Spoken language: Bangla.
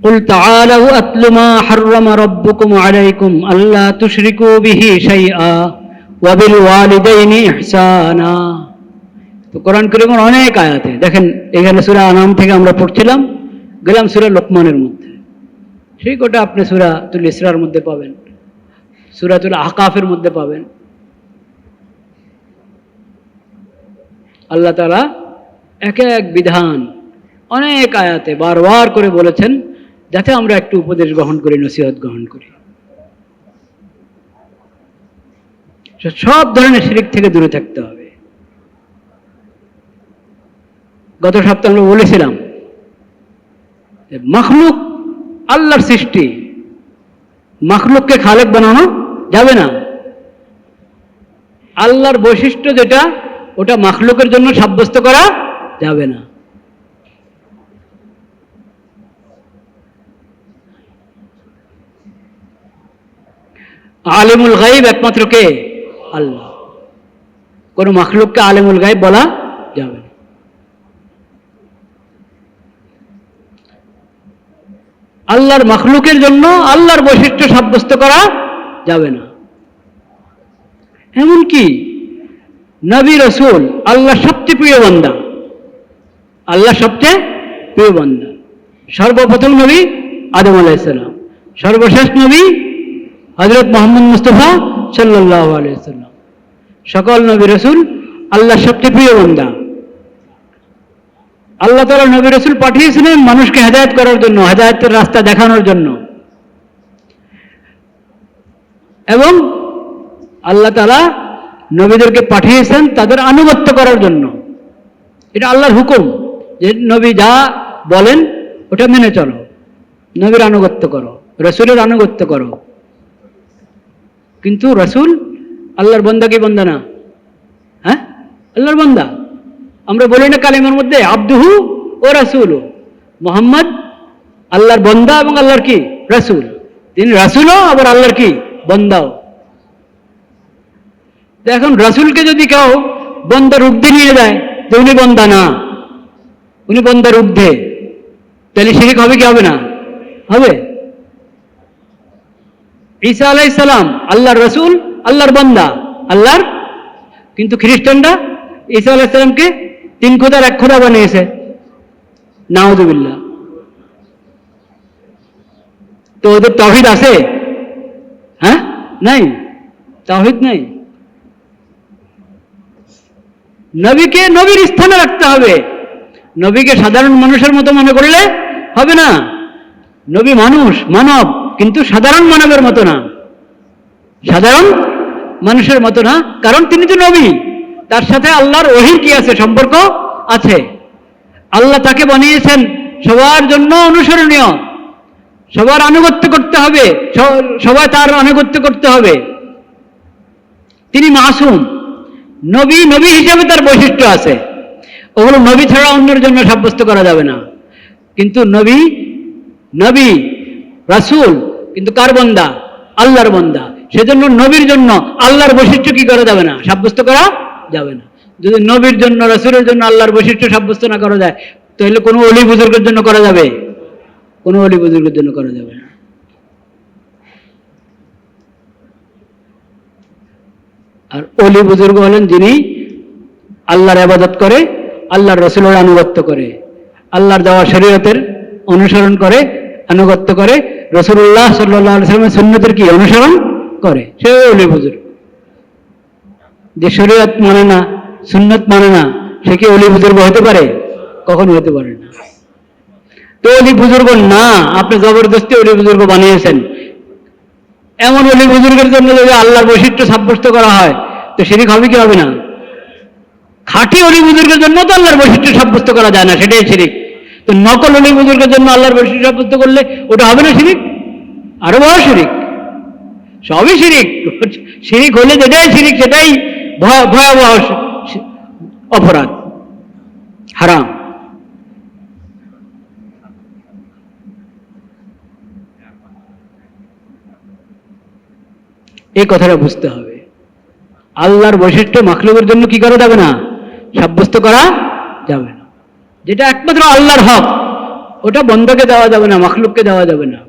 قل تعالوا أتل ما حرم ربكم عليكم ألا تشركوا به شيئا وبالوالدين إحسانا তো কোরআন করিমের অনেক আয়াতে দেখেন এখানে সুরা আনাম থেকে আমরা পড়ছিলাম গেলাম সুরা লোকমানের মধ্যে ঠিক ওটা আপনি সুরা তুল ইসরার মধ্যে পাবেন সুরাতুল আহকাফের মধ্যে পাবেন আল্লাহ তালা এক এক বিধান অনেক আয়াতে বারবার করে বলেছেন যাতে আমরা একটু উপদেশ গ্রহণ করি, নসিহত গ্রহণ করি। সব ধরনের শিরিক থেকে দূরে থাকতে হবে। গত সপ্তাহে আমরা বলেছিলাম মখলুক আল্লাহর সৃষ্টি। মখলুককে খালেক বানানো যাবে না। আল্লাহর বৈশিষ্ট্য যেটা, ওটা মখলুকের জন্য সাব্যস্ত করা যাবে না। আলিমুল গাইব একমাত্র কে? আল্লাহ। কোন মখলুককে আলেমুল গাইব বলা যাবে না। আল্লাহর মখলুকের জন্য আল্লাহর বৈশিষ্ট্য সাব্যস্ত করা যাবে না। এমনকি নবী রসুল আল্লাহ সবচেয়ে প্রিয় বান্দা। আল্লাহ সবচেয়ে প্রিয় বান্দা। সর্বপ্রথম নবী আদম আলাইসাল্লাম সর্বশেষ নবী হজরত মোহাম্মদ মুস্তফা সাল্লাহ আলাইসাল্লাম সকল নবী রসুল আল্লাহ সবচেয়ে প্রিয় বান্দা। আল্লাহ তালা নবী রসুল পাঠিয়েছিলেন মানুষকে হেদায়ত করার জন্য, হেদায়তের রাস্তা দেখানোর জন্য। এবং আল্লাহ তালা নবীদেরকে পাঠিয়েছেন তাদের আনুগত্য করার জন্য। এটা আল্লাহর হুকুম যে নবী যা বলেন ওটা মেনে চলো। নবীর আনুগত্য করো, রসুলের আনুগত্য করো। কিন্তু রসুল আল্লাহর বন্দা কি বন্দা না। হ্যাঁ? আল্লাহর বন্দা। আমরা বলি না কালিমার মধ্যে, আব্দুহু ও রাসুল। মোহাম্মদ আল্লাহর বন্দা এবং আল্লাহর কি? রাসুল। তিনি রাসুলও আবার আল্লাহর কি? বন্দাও। এখন রাসুলকে যদি কেউ বন্দার ঊর্ধ্বে নিয়ে যায় তো উনি বন্দা না, উনি বন্দার ঊর্ধ্বে তাহলে শিরিক হবে কি হবে না? হবে। ঈসা আলাইসালাম আল্লাহর রসুল, আল্লাহর বন্দা। আল্লাহর? কিন্তু খ্রিস্টানরা ঈসা আলাইসালামকে তিন খোদার এক খোদা বানিয়েছে। নাউজুবিল্লাহ তো ওদের তহিদ আছে? হ্যাঁ? নাই? তহিদ নাই? নবীকে নবীর স্থানে রাখতে হবে। নবীকে সাধারণ মানুষের মতো মনে করলে হবে না। নবী মানুষ, মানব। কিন্তু সাধারণ মানবের মতো না। সাধারণ মানুষের মতো না। কারণ তিনি তো নবী। তার সাথে আল্লাহর ওহির কি আছে? সম্পর্ক আছে। আল্লাহ তাকে বানিয়েছেন সবার জন্য অনুসরণীয়। সবার আনুগত্য করতে হবে। সবাই তার আনুগত্য করতে হবে। তিনি মাসুম। নবী নবী হিসাবে তার বৈশিষ্ট্য আছে। ওগুলো নবী ছাড়া অন্যের জন্য সাব্যস্ত করা যাবে না। কিন্তু নবী নবী, রাসুল কিন্তু কার বন্দা? আল্লাহর বন্দা। সেজন্য নবীর জন্য আল্লাহর বৈশিষ্ট্য কি করা যাবে না? সাব্যস্ত করা যাবে না। যদি নবীর জন্য, রাসুলের জন্য আল্লাহর বৈশিষ্ট্য সাব্যস্ত না করা যায়, তাহলে কোনো অলি বুজুর্গের জন্য করা যাবে? কোনো অলি বুজুর্গের জন্য করা যাবে না। আর অলি বুজুর্গ হলেন যিনি আল্লাহর আবাদত করে, আল্লাহর রসুলের আনুগত্য করে, আল্লাহর দেওয়া শরীয়তের অনুসরণ করে, আনুগত্য করে রসুল্লাহ সাল্লাহ সাল্লামের সুন্নতের কি অনুসরণ করে? সে অলি বুজুর্গ যে শরীয়ত মানে না, সুন্নত মানে না, সে কি অলি বুজুর্গ হতে পারে? কখনো হতে পারে না। তো অলি বুজুর্গ না, আপনি জবরদস্তি অলি বুজুর্গ বানিয়েছেন। এমন অলি বুজুর্গের জন্য যদি আল্লাহর বৈশিষ্ট্য সাব্যস্ত করা হয়, তো শিরিক হবে কি হবে না? খাঁটি অলি বুজুর্গের জন্য তো আল্লাহর বৈশিষ্ট্য সাব্যস্ত করা যায় না, সেটাই শিরিক। তো নকল অলি বুজুর্গের জন্য আল্লাহর বৈশিষ্ট্য সাব্যস্ত করলে ওটা হবে না শিরিক? আরও বড় শিরিক। সবই শিরিক। শিরিক হলে যেটাই শিরিক, সেটাই ভয়াবহ অপরাধ। হারাম। এই কথাটা বুঝতে হবে। আল্লাহর বৈশিষ্ট্য মাখলুকের জন্য কি করা যাবে না? সাব্যস্ত করা যাবে না। যেটা একমাত্র আল্লাহর হক ওটা বন্ধকে দেওয়া যাবে না মখলুককে দেওয়া যাবে না।